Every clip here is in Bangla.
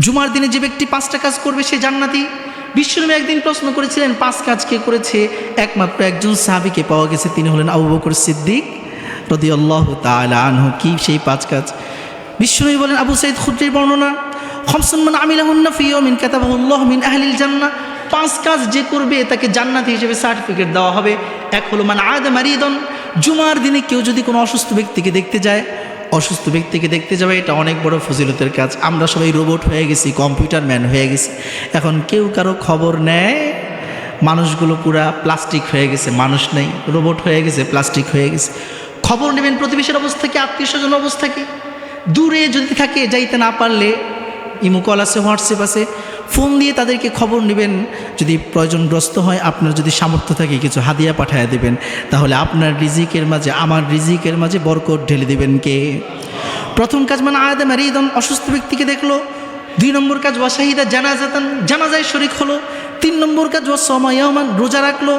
জুমার দিনে যে ব্যক্তি পাঁচটা কাজ করবে সে জান্নাতি। বিশ্বনবী একদিন প্রশ্ন করেছিলেন, পাঁচ কাজ কে করেছে? একমাত্র একজন সাহাবিকে পাওয়া গেছে, তিনি হলেন আবু বকর সিদ্দিক রদি আল্লাহ তালা আনহু। কি সেই পাঁচ কাজ? বিশ্বনবী বলেন, আবু সাইদ খুদ্রির বর্ণনা খমসুমান আমিলাহুন্না ফিও মিন কাতাবাহুল্লাহ মিন আহলিল জান্নাহ। পাঁচ কাজ যে করবে, তাকে জান্নাতি হিসেবে সার্টিফিকেট দেওয়া হবে। এক হলো মানে আদ মারিদন। জুমার দিনে কেউ যদি কোনো অসুস্থ ব্যক্তিকে দেখতে যায় অসুস্থ ব্যক্তিকে দেখতে যাবে, এটা অনেক বড় ফজিলতের কাজ। আমরা সবাই রোবট হয়ে গেছি কম্পিউটার ম্যান হয়ে গেছি। এখন কেউ কারও খবর নেয়, মানুষগুলো পুরা প্লাস্টিক হয়ে গেছে, মানুষ নেই রোবট হয়ে গেছে প্লাস্টিক হয়ে গেছে। খবর নেবেন প্রতিবেশীর অবস্থা কি, আত্মীয় স্বজন অবস্থা কি? দূরে যদি থাকে, যাইতে না পারলে, ইমো কল আছে, হোয়াটসঅ্যাপ আছে ফোন দিয়ে তাদেরকে খবর নেবেন। যদি প্রয়োজনগ্রস্ত হয়, আপনার যদি সামর্থ্য থাকে, কিছু হাদিয়া পাঠায় দেবেন। তাহলে আপনার রিজিকের মাঝে, আমার রিজিকের মাঝে বরকট ঢেলে দেবেন কে? প্রথম কাজ মানে আয়াদে মারিদন, অসুস্থ ব্যক্তিকে দেখল। দুই নম্বর কাজ ওয়াশাহিদা জানা জানাজায় শরিক হলো। তিন নম্বর কাজ, ওয়া সমায়ামান রোজা রাখল।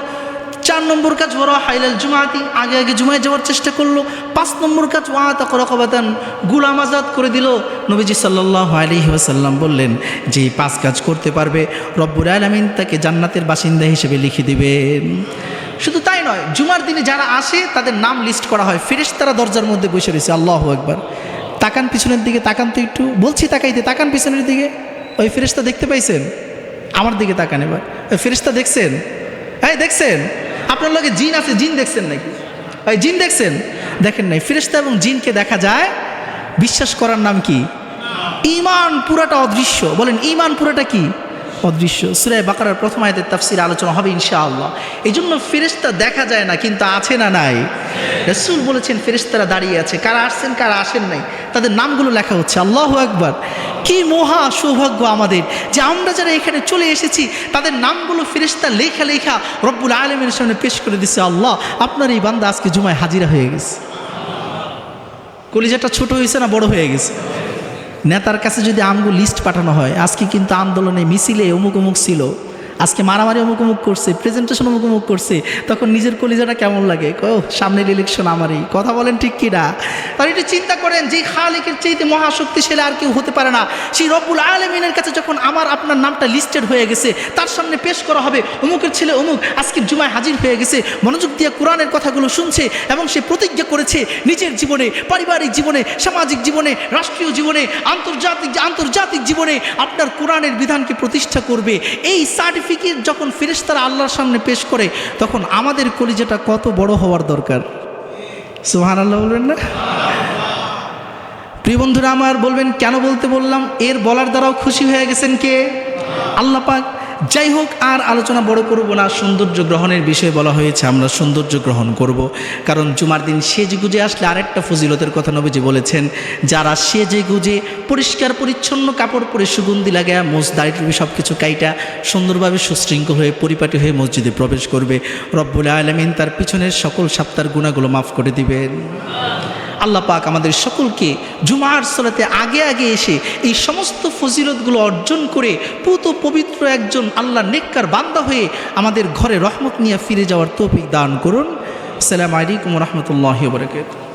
চার নম্বর কাজ ওরা হাইলাল জুমাতি। আগে আগে জুমায় যাওয়ার চেষ্টা করল। পাঁচ নম্বর কাজ ওয়া তকরকবাতান গুলাম আজাদ করে দিল। নবীজি সাল্লাহ আলহি ওয়াসাল্লাম বললেন, যে পাঁচ কাজ করতে পারবে রব্বুর আলমিন তাকে জান্নাতের বাসিন্দা হিসেবে লিখে দিবেন। শুধু তাই নয়, জুমার দিনে যারা আসে, তাদের নাম লিস্ট করা হয়। ফেরেশ তারা দরজার মধ্যে বসে রয়েছে, আল্লাহ একবার তাকান পিছনের দিকে, তাকান তো একটু। বলছি তাকাইতে, তাকান পিছনের দিকে। ওই ফেরেশতা দেখতে পাইছেন? আমার দিকে তাকান এবার। ওই ফেরেশতা দেখছেন? হ্যাঁ দেখছেন? আপনার লগে জিন আছে, জিন দেখছেন নাকি ওই জিন দেখছেন? দেখেন নাই, ফেরেশতা এবং জিনকে দেখা যায়, বিশ্বাস করার নাম কি? ইমান পুরাটা অদৃশ্য। বলেন ইমান পুরাটা কি? অদৃশ্য। সুরায় বাকারার প্রথম আয়তের তাফসির আলোচনা হবে ইনশাআল্লাহ। এই জন্য ফেরেশতা দেখা যায় না, কিন্তু আছে না নাই? রসুল বলেছেন, ফেরেশতারা দাঁড়িয়ে আছে। কারা আসছেন, কারা আসেন নাই? তাদের নামগুলো লেখা হচ্ছে, আল্লাহ একবার কি মহা সৌভাগ্য আমাদের যে আমরা যারা এখানে চলে এসেছি, তাদের নামগুলো ফিরিস্তা লেখা লেখা রব্বুল আলমের সামনে পেশ করে দিচ্ছে আল্লাহ, আপনার এই বান্দা আজকে জুমায় হাজিরা হয়ে গেছে। কলিজাটা ছোট হয়েছে না বড় হয়ে গেছে? নেতার কাছে যদি আমগো লিস্ট পাঠানো হয়, আজকে কিন্তু আন্দোলনে মিছিলে অমুক অমুক ছিল। আজকে মারামারি অমুক করছে প্রেজেন্টেশন অমুক অমুক করছে, তখন নিজের কলিজাটা কেমন লাগে? ও সামনের ইলেকশন আমারই। কথা বলেন ঠিক কি না তার একটু চিন্তা করেন, যে খালিকের চাইতে মহাশক্তিশালী আর কেউ হতে পারে না। সেই রব্বুল আলমিনের কাছে যখন আমার, আপনার নামটা লিস্টেড হয়ে গেছে, তার সামনে পেশ করা হবে অমুকের ছেলে অমুক, আজকের জুমায় হাজির হয়ে গেছে, মনোযোগ দিয়ে কোরআনের কথাগুলো শুনছে এবং সে প্রতিজ্ঞা করেছে নিজের জীবনে, পারিবারিক জীবনে, সামাজিক জীবনে, রাষ্ট্রীয় জীবনে, আন্তর্জাতিক আন্তর্জাতিক জীবনে আপনার কোরআনের বিধানকে প্রতিষ্ঠা করবে। এই সার্টিফিকেট যখন ফেরেশতারা আল্লাহর সামনে পেশ করে, তখন আমাদের কলিজাটা কত বড় হওয়ার দরকার। সুহান আল্লাহ বলবেন না? প্রিয় বন্ধুরা, আমার বলবেন, কেন বলতে বললাম? এর বলার দ্বারাও খুশি হয়ে গেছেন কে? আল্লাহ পাক যাই হোক, আর আলোচনা বড় করব না। সৌন্দর্য গ্রহণের বিষয়ে বলা হয়েছে, আমরা সৌন্দর্য গ্রহণ করব। কারণ জুমার দিন সেজে গুজে আসলে আরেকটা ফজিলতের কথা নবীজি বলেছেন, যারা সেজে গুজে পরিষ্কার, পরিচ্ছন্ন কাপড় পরে সুগন্ধি লাগে মোজ দাড়ি সব কিছু কাইটা, সুন্দরভাবে সুশৃঙ্খল হয়ে পরিপাটি হয়ে মসজিদে প্রবেশ করবে, রব্বুল আলমিন তার পিছনের সকল সাপ্তার গুণাগুলো মাফ করে দিবেন। আল্লাহ পাক আমাদের সকলকে জুমার সলাতে আগে আগে এসে এই সমস্ত ফজিলতগুলো অর্জন করে পুত পবিত্র একজন আল্লাহ নেককার বান্দা হয়ে আমাদের ঘরে রহমত নিয়ে ফিরে যাওয়ার তৌফিক দান করুন। সালাম আলাইকুম রহমতুল্লাহ বরকাত